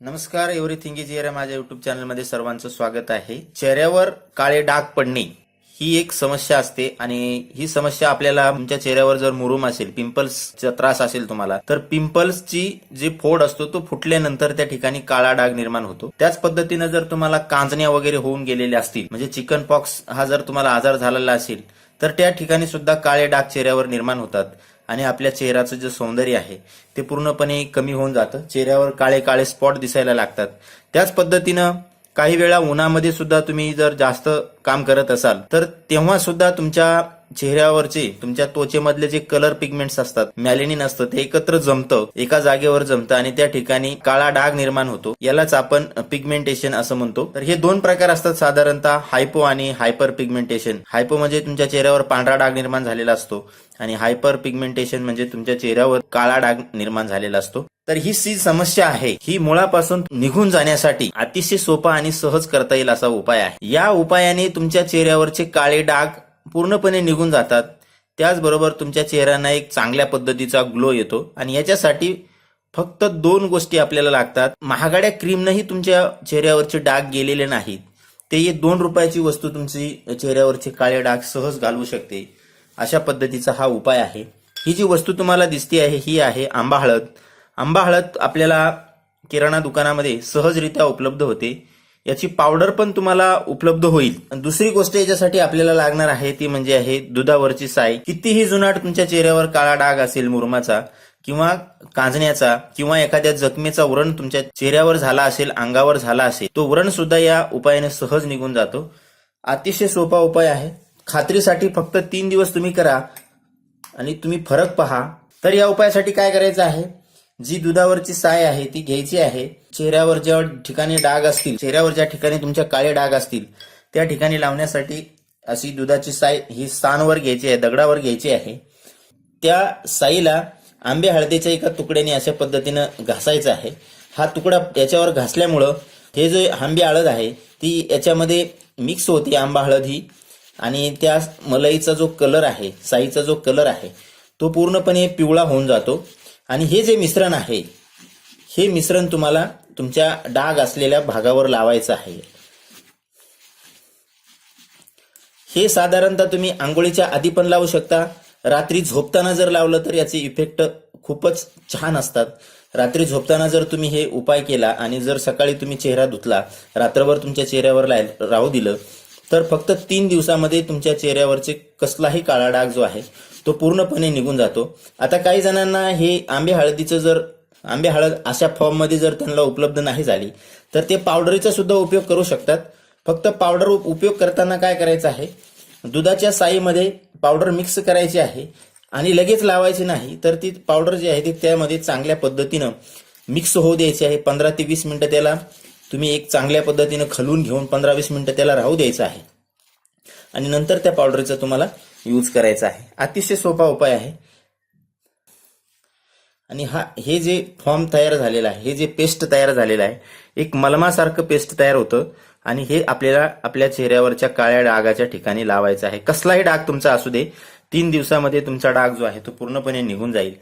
नमस्कार everything is here माझ्या YouTube चॅनलमध्ये सर्वांचं स्वागत आहे. चेहऱ्यावर काळे डाग पडणे ही एक समस्या असते आणि ही समस्या आपल्याला तुमच्या चेहऱ्यावर जर मुरुम असेल पिंपल्सचा त्रास असेल तुम्हाला तर पिंपल्सची जी फोड असतो तो फुटल्यानंतर त्या ठिकाणी काळा डाग निर्माण होतो. त्याच पद्धतीनं जर तुम्हाला कांजण्या वगैरे होऊन गेलेल्या असतील म्हणजे चिकन पॉक्स हा जर तुम्हाला आजार झालेला असेल तर त्या ठिकाणी सुद्धा काळे डाग चेहऱ्यावर निर्माण होतात. आणि आपल्या चेहऱ्याचं जे सौंदर्य आहे ते पूर्णपणे कमी होऊन जातं. चेहऱ्यावर काळे काळे स्पॉट दिसायला लागतात. त्याच पद्धतीनं काही वेळा उन्हामध्ये सुद्धा तुम्ही जर जास्त काम करत असाल तर तेव्हा सुद्धा तुमच्या चेहऱ्यावरचे तुमच्या त्वचेमधले जे कलर पिगमेंट्स असतात मॅलेनिन असतं ते एकत्र जमतं एका जागेवर जमतं आणि त्या ठिकाणी काळा डाग निर्माण होतो. यालाच आपण पिगमेंटेशन असं म्हणतो. तर हे दोन प्रकार असतात साधारणतः हायपो आणि हायपर पिगमेंटेशन हायपो म्हणजे तुमच्या चेहऱ्यावर पांढरा डाग निर्माण झालेला असतो आणि हायपर पिगमेंटेशन म्हणजे तुमच्या चेहऱ्यावर काळा डाग निर्माण झालेला असतो. तर ही जी समस्या आहे. ही मुळापासून निघून जाण्यासाठी अतिशय सोपा आणि सहज करता येईल असा उपाय आहे. या उपायाने तुमच्या चेहऱ्यावरचे काळे डाग पूर्णपणे निघून जातात. त्याचबरोबर तुमच्या चेहऱ्यांना एक चांगल्या पद्धतीचा ग्लो येतो आणि याच्यासाठी फक्त दोन गोष्टी आपल्याला लागतात. महागाड्या क्रीमनंही तुमच्या चेहऱ्यावरचे डाग गेलेले नाहीत. ते दोन रुपयाची वस्तू तुमची चेहऱ्यावरचे काळे डाग सहज घालवू शकते. अशा पद्धतीचा हा उपाय आहे. ही जी वस्तू तुम्हाला दिसते आहे ही आहे आंबा हळद. आंबा हळद आपल्याला किराणा दुकानामध्ये सहजरित्या उपलब्ध होते. याची पावडर पण तुम्हाला उपलब्ध होईल. दुसरी गोष्ट याच्यासाठी आपल्याला लागणार आहे ती म्हणजे आहे दुधावरची साय कितीही जुनाट तुमच्या चेहऱ्यावर काळा डाग असेल मुरमाचा किंवा कांजण्याचा किंवा एखाद्या जखमेचा व्रण तुमच्या चेहऱ्यावर झाला असेल अंगावर झाला असेल तो व्रण सुद्धा या उपायाने सहज निघून जातो. अतिशय सोपा उपाय आहे. खात्रीसाठी फक्त तीन दिवस तुम्ही करा आणि तुम्ही फरक पहा. तर या उपायासाठी काय करायचं आहे? जी दुधावरची साय आहे ती घ्यायची आहे. चेहऱ्यावर ज्या ठिकाणी डाग असतील चेहऱ्यावर ज्या ठिकाणी तुमच्या काळे डाग असतील त्या ठिकाणी लावण्यासाठी अशी दुधाची साय ही सानवर घ्यायची आहे दगडावर घ्यायची आहे. त्या साईला आंबे हळदीच्या एका तुकड्याने अशा पद्धतीनं घासायचा आहे. हा तुकडा याच्यावर घासल्यामुळं हे जे आंबे हळद आहे ती याच्यामध्ये मिक्स होते आंबा हळद ही. आणि त्या मलईचा जो कलर आहे साईचा जो कलर आहे तो पूर्णपणे पिवळा होऊन जातो. आणि हे जे मिश्रण आहे हे मिश्रण तुम्हाला तुमच्या डाग असलेल्या भागावर लावायचं आहे. हे साधारणतः तुम्ही आंघोळीच्या आधी पण लावू शकता. रात्री झोपताना जर लावलं तर याचे इफेक्ट खूपच छान असतात. रात्री झोपताना जर तुम्ही हे उपाय केला आणि जर सकाळी तुम्ही चेहरा धुतला रात्रभर तुमच्या चेहऱ्यावर लाय- राहू दिलं तर फक्त तीन दिवसामध्ये तुमच्या चेहऱ्यावरचे कसलाही काळा डाग जो आहे तो पूर्णपणे निघून जातो. आता काही जणांना हे आंबे हळदीचं जर आंबे हळद अशा फॉर्ममध्ये जर त्यांना उपलब्ध नाही झाली तर ते पावडरीचा सुद्धा उपयोग करू शकतात. फक्त पावडर उपयोग करताना काय करायचं आहे? दुधाच्या साईमध्ये पावडर मिक्स करायची आहे आणि लगेच लावायची नाही तर ती पावडर जी आहे ती त्यामध्ये चांगल्या पद्धतीनं मिक्स होऊ द्यायची आहे. पंधरा ते वीस मिनिटं त्याला तुम्ही एक चांगल्या पद्धतीनं खलून घेऊन पंधरा वीस मिनिटं त्याला राहू द्यायचं आहे. आणि नंतर त्या पावडरचा तुम्हाला यूज करायचा आहे. अतिशय सोपा उपाय आहे. आणि हा हे जे फॉर्म तयार झालेला आहे हे जे पेस्ट तयार झालेलं आहे एक मलमासारखं पेस्ट तयार होतं आणि हे आपल्याला आपल्या चेहऱ्यावरच्या काळ्या डागाच्या ठिकाणी लावायचं आहे. कसलाही डाग तुमचा असू दे तीन दिवसामध्ये तुमचा डाग जो आहे तो पूर्णपणे निघून जाईल.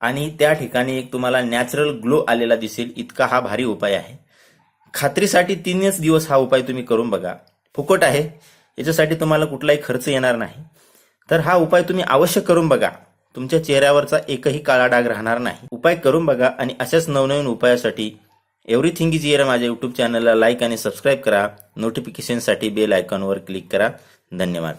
आणि त्या ठिकाणी एक तुम्हाला नॅचरल ग्लो आलेला दिसेल इतका हा भारी उपाय आहे. खात्रीसाठी तीनच दिवस हा उपाय तुम्ही करून बघा. फुकट आहे याच्यासाठी तुम्हाला कुठलाही खर्च येणार नाही. तर हा उपाय तुम्ही अवश्य करून बघा. तुमच्या चेहऱ्यावरचा एकही काळा डाग राहणार नाही. उपाय करून बघा आणि अशाच नवनवीन उपायासाठी एव्हरीथिंग इज इयर माझ्या युट्यूब चॅनलला लाईक आणि सबस्क्राईब करा. नोटिफिकेशनसाठी बेल आयकॉनवर क्लिक करा. धन्यवाद.